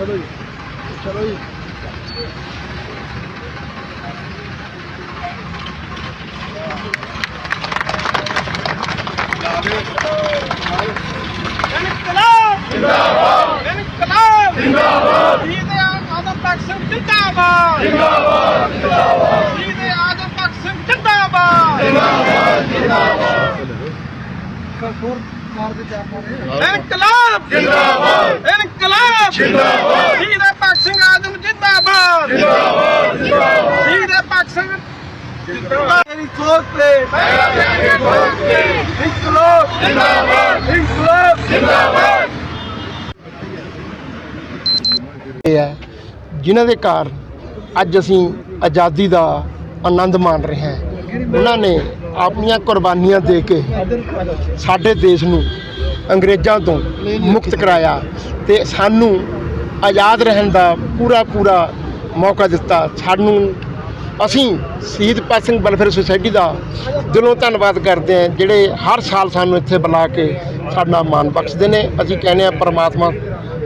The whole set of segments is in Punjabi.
ਚਲੋ ਜੀ। ਚਲੋ ਜੀ। ਇਨਕਲਾਬ ਜਿੰਦਾਬਾਦ। ਇਨਕਲਾਬ ਜਿੰਦਾਬਾਦ ਜੀਦੇ ਆਦਮ ਤੱਕ ਸਿੰਘ ਜਿੰਦਾਬਾਦ ਜਿੰਦਾਬਾਦ ਜਿੰਦਾਬਾਦ ਜੀਦੇ ਆਦਮ ਤੱਕ ਸਿੰਘ ਜਿੰਦਾਬਾਦ ਹੋਰ ਮਾਰ ਦੇ ਚਾਰ ਮਾਰੇ ਇਨਕਲਾਬ। ਜਿੰਦਾਬਾਦ। ਇਨਕਲਾਬ। ਜਿੰਦਾਬਾਦ। ਜੀਦੇ ਭਗਤ ਸਿੰਘ ਆਦਮ ਜਿੰਦਾਬਾਦ। ਜਿੰਦਾਬਾਦ ਜਿੰਦਾਬਾਦ। ਜੀਦੇ ਭਗਤ ਸਿੰਘ ਤੇਰੀ ਸੋਚ ਤੇ। ਪਹਿਰਾ ਦੇਾਂਗੇ ਠੋਕ ਕੇ ਇਨਕਲਾਬ। ਜਿੰਦਾਬਾਦ। ਇਨਕਲਾਬ। ਜਿੰਦਾਬਾਦ। ਇਹ ਹੈ ਜਿਨ੍ਹਾਂ ਦੇ ਕਾਰਨ ਅੱਜ ਅਸੀਂ ਆਜ਼ਾਦੀ ਦਾ ਆਨੰਦ ਮਾਣ ਰਹੇ ਹਾਂ। ਉਹਨਾਂ ਨੇ ਆਪਣੀਆਂ ਕੁਰਬਾਨੀਆਂ ਦੇ ਕੇ ਸਾਡੇ ਦੇਸ਼ ਨੂੰ ਅੰਗਰੇਜ਼ਾਂ ਤੋਂ ਮੁਕਤ ਕਰਾਇਆ ਤੇ ਸਾਨੂੰ ਆਜ਼ਾਦ ਰਹਿਣ ਦਾ ਪੂਰਾ ਪੂਰਾ ਮੌਕਾ ਦਿੱਤਾ। ਸਾਨੂੰ ਅਸੀਂ ਸ਼ਹੀਦ ਭਗਤ ਸਿੰਘ ਵੈਲਫੇਅਰ ਸੁਸਾਇਟੀ ਦਾ ਦਿਲੋਂ ਧੰਨਵਾਦ ਕਰਦੇ ਹਾਂ, ਜਿਹੜੇ ਹਰ ਸਾਲ ਸਾਨੂੰ ਇੱਥੇ ਬੁਲਾ ਕੇ ਸਾਡਾ ਮਾਣ ਬਖਸ਼ਦੇ ਨੇ। ਅਸੀਂ ਕਹਿੰਦੇ ਹਾਂ, ਪਰਮਾਤਮਾ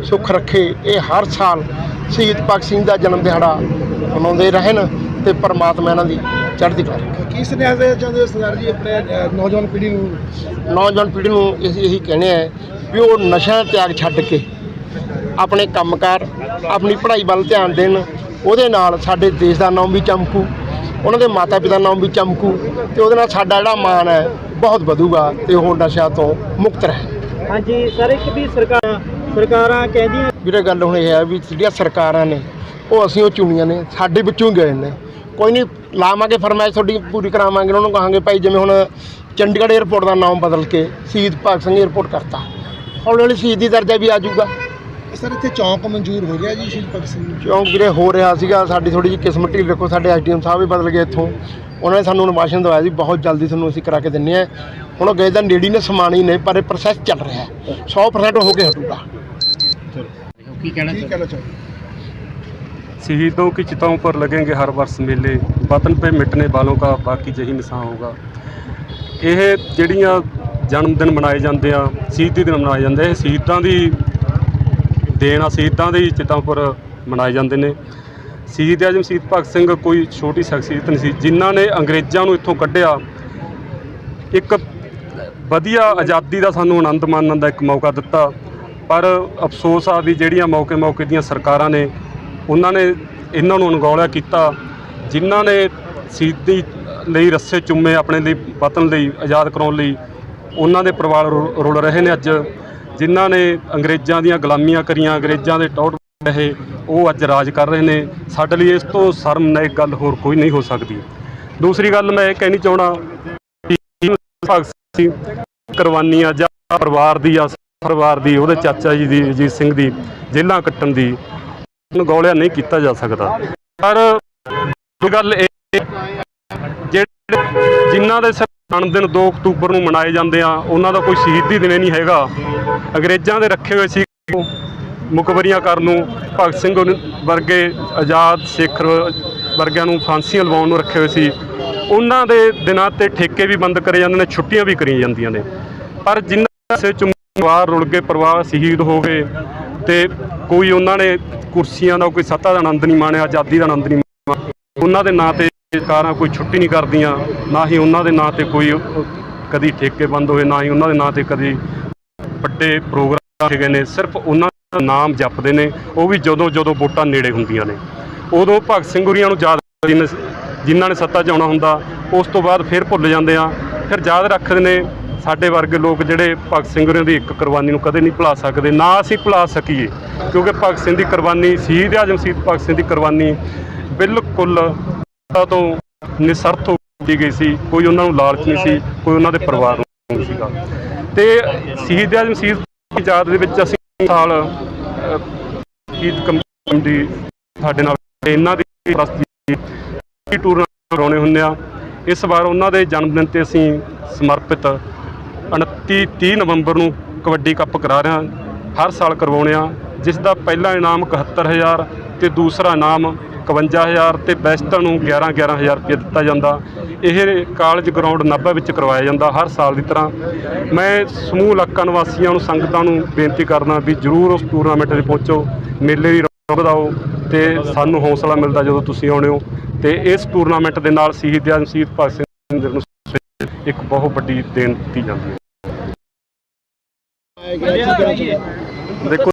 ਸੁੱਖ ਰੱਖੇ। ਇਹ ਹਰ ਸਾਲ ਸ਼ਹੀਦ ਭਗਤ ਸਿੰਘ ਦਾ ਜਨਮ ਦਿਹਾੜਾ ਮਨਾਉਂਦੇ ਰਹਿਣ। ਤੇ ਪ੍ਰਮਾਤਮਾ ਇਹਨਾਂ ਦੀ ਚੜ੍ਹਦੀ ਕਲਾ। ਰੱਖੇ ਕੀ ਸੁਨੇਹਾ ਦੇ ਚਾਹੁੰਦੇ ਹੋ ਸਰਦਾਰ ਜੀ ਆਪਣੇ ਨੌਜਵਾਨ ਪੀੜ੍ਹੀ ਨੂੰ? ਨੌਜਵਾਨ ਪੀੜ੍ਹੀ ਨੂੰ ਅਸੀਂ ਇਹੀ ਕਹਿੰਦੇ ਆ ਵੀ ਉਹ ਨਸ਼ਾ ਤਿਆਗ ਛੱਡ ਕੇ ਆਪਣੇ ਕੰਮਕਾਰ ਆਪਣੀ ਪੜ੍ਹਾਈ ਵੱਲ ਧਿਆਨ ਦੇਣ ਉਹਦੇ ਨਾਲ ਸਾਡੇ ਦੇਸ਼ ਦਾ ਨਾਮ ਵੀ ਚਮਕੂ ਉਹਨਾਂ ਦੇ ਮਾਤਾ ਪਿਤਾ ਦਾ ਨਾਮ ਵੀ ਚਮਕੂ ਤੇ ਉਹਦੇ ਨਾਲ ਸਾਡਾ ਜਿਹੜਾ ਮਾਣ ਹੈ ਬਹੁਤ ਵਧੂਗਾ ਤੇ ਉਹ ਨਸ਼ਾ ਤੋਂ ਮੁਕਤ ਰਹੇ। ਹਾਂਜੀ ਸਰ ਇੱਕ ਵੀ ਸਰਕਾਰ ਸਰਕਾਰਾਂ ਕਹਿੰਦੀਆਂ ਵੀਰੇ ਗੱਲ ਹੁਣ ਇਹ ਹੈ ਵੀ ਜਿਹੜੀਆਂ ਸਰਕਾਰਾਂ ਨੇ ਉਹ ਅਸੀਂ ਉਹ ਚੁਣੀਆਂ ਨੇ ਸਾਡੇ ਵਿੱਚੋਂ ਹੀ ਗਏ ਨੇ। ਕੋਈ ਨਹੀਂ ਲਾਵਾਂਗੇ ਫਰਮਾਇਸ਼ ਤੁਹਾਡੀ ਪੂਰੀ ਕਰਾਵਾਂਗੇ ਉਹਨਾਂ ਨੂੰ ਕਹਾਂਗੇ ਭਾਈ ਜਿਵੇਂ ਹੁਣ ਚੰਡੀਗੜ੍ਹ 에ਅਰਪੋਰਟ ਦਾ ਨਾਮ ਬਦਲ ਕੇ ਸ਼ਹੀਦ ਭਗਤ ਸਿੰਘ 에ਅਰਪੋਰਟ ਕਰਤਾ। ਹੌਲੀ ਹੌਲੀ ਸ਼ਹੀਦੀ ਦਰਜਾ ਵੀ ਆ ਜਾਊਗਾ। ਸਰ ਇੱਥੇ ਚੌਂਕ ਮਨਜ਼ੂਰ ਹੋ ਗਿਆ ਜੀ ਸ਼ਹੀਦ ਭਗਤ ਸਿੰਘ ਨੂੰ? ਕਿਉਂਕਿ ਵੀਰੇ ਹੋ ਰਿਹਾ ਸੀਗਾ ਸਾਡੀ ਥੋੜੀ ਜਿਹੀ ਕਿਸਮਤ ਢੀਲ ਰੱਖੋ ਸਾਡੇ ਐਸਡੀਐਮ ਸਾਹਿਬ ਵੀ ਬਦਲ ਗਏ ਇੱਥੋਂ। ਉਹਨਾਂ ਨੇ ਸਾਨੂੰ ਅਨੁਵਾਸ਼ਨ ਦਵਾਇਆ ਸੀ ਬਹੁਤ ਜਲਦੀ ਤੁਹਾਨੂੰ ਅਸੀਂ ਕਰਾ ਕੇ ਦਿੰਨੇ ਆ ਹੁਣ ਉਹ ਗਏ ਤਾਂ ਨੇੜੀ ਨੇ ਸਮਾਨ ਹੀ ਨਹੀਂ ਪਰ ਇਹ ਪ੍ਰੋਸੈਸ ਚੱਲ ਰਿਹਾ ਹੈ। 100% ਹੋ ਕੇ ਹਟੂਗਾ। ਕੀ ਕਹਿਣਾ ਚਾਹੁੰਦੇ शहीदों की चिताओं पर लगेंगे हर वर्ष मेले वतन पे मिटने वालों का ਬਾਕੀ ਜਹੀ ਨਿਸ਼ਾਨ ਹੋਗਾ ਇਹ ਜਿਹੜੀਆਂ ਜਨਮ ਦਿਨ ਮਨਾਏ ਜਾਂਦੇ ਆ ਸ਼ਹੀਦੀ ਦਿਨ ਮਨਾਏ ਜਾਂਦੇ ਆ, ਇਹ ਸ਼ਹੀਦਾਂ ਦੀ ਦੇਣ ਆ ਸ਼ਹੀਦਾਂ ਦੀ ਚਿਤਾਂ ਪਰ ਮਨਾਏ ਜਾਂਦੇ ਨੇ ਸ਼ਹੀਦ ਆਜਮ ਸ਼ਹੀਦ ਭਗਤ ਸਿੰਘ ਕੋਈ ਛੋਟੀ ਸ਼ਖਸੀਅਤ ਨਹੀਂ ਸੀ ਜਿਨ੍ਹਾਂ ਨੇ ਅੰਗਰੇਜ਼ਾਂ ਨੂੰ ਇੱਥੋਂ ਕੱਢਿਆ ਇੱਕ ਵਧੀਆ ਆਜ਼ਾਦੀ ਦਾ ਸਾਨੂੰ ਆਨੰਦ ਮਾਣਨ ਦਾ ਇੱਕ ਮੌਕਾ ਦਿੱਤਾ ਪਰ ਅਫਸੋਸ ਆ ਵੀ ਜਿਹੜੀਆਂ ਮੌਕੇ ਮੌਕੇ ਦੀਆਂ ਸਰਕਾਰਾਂ ਨੇ ਉਹਨਾਂ ਨੇ ਇਹਨਾਂ ਨੂੰ ਅਣਗੌਲਿਆ ਕੀਤਾ, ਜਿਨ੍ਹਾਂ ਨੇ ਸ਼ਹੀਦੀ ਲਈ ਰੱਸੇ ਚੁੰਮੇ ਆਪਣੇ ਲਈ, ਵਤਨ ਲਈ, ਆਜ਼ਾਦ ਕਰਾਉਣ ਲਈ ਉਹਨਾਂ ਦੇ ਪਰਿਵਾਰ ਰੁ- ਰੁਲ ਰਹੇ ਨੇ ਅੱਜ। ਜਿਨ੍ਹਾਂ ਨੇ ਅੰਗਰੇਜ਼ਾਂ ਦੀਆਂ ਗੁਲਾਮੀਆਂ ਕਰੀਆਂ, ਅੰਗਰੇਜ਼ਾਂ ਦੇ ਟੌਟ ਰਹੇ, ਉਹ ਅੱਜ ਰਾਜ ਕਰ ਰਹੇ ਨੇ। ਸਾਡੇ ਲਈ ਇਸ ਤੋਂ ਸ਼ਰਮਨਾਇਕ ਗੱਲ ਹੋਰ ਕੋਈ ਨਹੀਂ ਹੋ ਸਕਦੀ। ਦੂਸਰੀ ਗੱਲ ਮੈਂ ਇਹ ਕਹਿਣੀ ਚਾਹਣਾ ਭਗਤ ਕੁਰਬਾਨੀਆਂ ਜਾਂ ਪਰਿਵਾਰ ਦੀ ਆ ਪਰਿਵਾਰ ਦੀ, ਉਹਦੇ ਚਾਚਾ ਜੀ ਦੀ ਅਜੀਤ ਸਿੰਘ ਦੀ ਜੇਲਾਂ ਕੱਟਣ ਦੀ ਨੂੰ ਗੌਲਿਆ ਨਹੀਂ ਕੀਤਾ ਜਾ ਸਕਦਾ। ਪਰ ਗੱਲ ਇਹ ਜਿਹੜੇ ਜਿਨ੍ਹਾਂ ਦੇ ਜਨਮ ਦਿਨ 2 ਅਕਤੂਬਰ ਨੂੰ ਮਨਾਏ ਜਾਂਦੇ ਆ, ਉਹਨਾਂ ਦਾ ਕੋਈ ਸ਼ਹੀਦੀ ਦਿਨ ਨਹੀਂ ਹੈਗਾ। ਅੰਗਰੇਜ਼ਾਂ ਦੇ ਰੱਖੇ ਹੋਏ ਸੀ ਮੁਕਬਰੀਆਂ ਕਰਨ ਨੂੰ, ਭਗਤ ਸਿੰਘ ਵਰਗੇ, ਆਜ਼ਾਦ ਸਿੱਖ ਵਰਗਿਆਂ ਨੂੰ ਫਾਂਸੀਆਂ ਲਵਾਉਣ ਨੂੰ ਰੱਖੇ ਹੋਏ ਸੀ। ਉਹਨਾਂ ਦੇ ਦਿਨਾਂ ਤੇ ਠੇਕੇ ਵੀ ਬੰਦ ਕਰੇ ਜਾਂਦੇ ਨੇ, ਛੁੱਟੀਆਂ ਵੀ ਕਰੀਆਂ ਜਾਂਦੀਆਂ ਨੇ। ਪਰ ਜਿਨ੍ਹਾਂ ਸੇ ਚੁੰਮਵਾਰ ਰੁਲ ਗਏ, ਪਰਿਵਾਰ ਸ਼ਹੀਦ ਹੋ ਗਏ ਤੇ ਕੋਈ ਉਹਨਾਂ ਨੇ ਕੁਰਸੀਆਂ ਦਾ ਕੋਈ ਸੱਤਾ ਦਾ ਆਨੰਦ ਨਹੀਂ ਮਾਣਿਆ, ਆਜ਼ਾਦੀ ਦਾ ਆਨੰਦ ਨਹੀਂ ਮਾਣਿਆ। ਉਹਨਾਂ ਦੇ ਨਾਂ ਤੇ ਸਰਕਾਰਾਂ ਕੋਈ ਛੁੱਟੀ ਨਹੀਂ ਕਰਦੀਆਂ, ਨਾ ਹੀ ਉਹਨਾਂ ਦੇ ਨਾਂ ਤੇ ਕੋਈ ਕਦੀ ਠੇਕੇ ਬੰਦ ਹੋਏ, ਨਾ ਹੀ ਉਹਨਾਂ ਦੇ ਨਾਂ ਤੇ ਕਦੀ ਵੱਡੇ ਪ੍ਰੋਗਰਾਮ ਰੱਖੇ ਗਏ ਨੇ। ਸਿਰਫ ਉਹਨਾਂ ਦਾ ਨਾਮ ਜਪਦੇ ਨੇ, ਉਹ ਵੀ ਜਦੋਂ ਜਦੋਂ ਵੋਟਾਂ ਨੇੜੇ ਹੁੰਦੀਆਂ ਨੇ। ਉਦੋਂ ਭਗਤ ਸਿੰਘ ਹੁਰੀਆਂ ਨੂੰ ਯਾਦ ਕਰਦੇ ਨੇ, ਜਿਨ੍ਹਾਂ ਨੇ ਸੱਤਾ 'ਚ ਆਉਣਾ ਹੁੰਦਾ, ਉਸ ਤੋਂ ਬਾਅਦ ਫਿਰ ਭੁੱਲ ਜਾਂਦੇ ਆ। ਫਿਰ ਯਾਦ ਰੱਖਦੇ ਨੇ, ਸਾਡੇ ਵਰਗੇ ਲੋਕ ਜਿਹੜੇ ਭਗਤ ਸਿੰਘ ਹੁਰੀਆਂ ਦੀ ਇੱਕ ਕੁਰਬਾਨੀ ਨੂੰ ਕਦੇ ਨਹੀਂ ਭੁਲਾ ਸਕਦੇ, ਨਾ ਅਸੀਂ ਭੁਲਾ ਸਕੀਏ। ਕਿਉਂਕਿ ਭਗਤ ਸਿੰਘ ਦੀ ਕੁਰਬਾਨੀ ਸ਼ਹੀਦ ਆਜਮ ਸ਼ਹੀਦ ਭਗਤ ਸਿੰਘ ਦੀ ਕੁਰਬਾਨੀ ਬਿਲਕੁਲ ਤੋਂ ਨਿਸਰਥ ਹੋ ਕੀਤੀ ਗਈ ਸੀ। ਕੋਈ ਉਹਨਾਂ ਨੂੰ ਲਾਲਚ ਨਹੀਂ ਸੀ ਕੋਈ ਉਹਨਾਂ ਦੇ ਪਰਿਵਾਰ ਨੂੰ ਸੀਗਾ। ਤੇ ਸ਼ਹੀਦ ਆਜਮ ਸ਼ਹੀਦ ਦੀ ਯਾਦ ਦੇ ਵਿੱਚ ਅਸੀਂ ਸਾਲ ਅਹ, ਸ਼ਹੀਦ ਕਮੇਟੀ ਸਾਡੇ ਨਾਲ ਇਹਨਾਂ ਦੀ ਪ੍ਰਸਤੀ ਟੂਰਨਾਮੈਂਟ ਕਰਾਉਣੇ ਹੁੰਦੇ ਆ। ਇਸ ਵਾਰ ਉਹਨਾਂ ਦੇ ਜਨਮ ਦਿਨ ਤੇ ਅਸੀਂ ਸਮਰਪਿਤ 29 30 ਨਵੰਬਰ ਨੂੰ ਕਬੱਡੀ ਕੱਪ ਕਰਾ ਰਹੇ ਹਾਂ। ਹਰ ਸਾਲ ਕਰਵਾਉਣੇ ਆ। ਜਿਸ ਦਾ ਪਹਿਲਾ ਇਨਾਮ 71000 ਤੇ ਦੂਸਰਾ ਇਨਾਮ 51000 ਤੇ ਬੈਸਟਾਂ ਨੂੰ 11 11000 ਰੁਪਏ ਦਿੱਤਾ ਜਾਂਦਾ। ਇਹ ਕਾਲਜ ਗਰਾਊਂਡ ਨਾਭਾ ਵਿੱਚ ਕਰਵਾਇਆ ਜਾਂਦਾ ਹਰ ਸਾਲ ਦੀ ਤਰ੍ਹਾਂ। ਮੈਂ ਸਮੂਹ ਇਲਾਕਾ ਨਿਵਾਸੀਆਂ ਨੂੰ, ਸੰਗਤਾਂ ਨੂੰ ਬੇਨਤੀ ਕਰਦਾ ਵੀ ਜਰੂਰ ਉਸ ਟੂਰਨਾਮੈਂਟ 'ਤੇ ਪਹੁੰਚੋ, ਮੇਲੇ ਦੀ ਰੌਣਕ ਵਧਾਓ ਤੇ ਸਾਨੂੰ ਹੌਸਲਾ ਮਿਲਦਾ ਜਦੋਂ ਤੁਸੀਂ ਆਉਣੇ ਹੋ ਤੇ ਇਸ ਟੂਰਨਾਮੈਂਟ ਦੇ ਨਾਲ ਸ਼ਹੀਦ ਆਜ਼ਮ ਸ਼ਹੀਦ ਭਗਤ ਸਿੰਘ ਨੂੰ ਇੱਕ ਬਹੁਤ ਵੱਡੀ ਦੇਣ ਦਿੱਤੀ ਜਾਂਦੀ ਹੈ। ਦੇਖੋ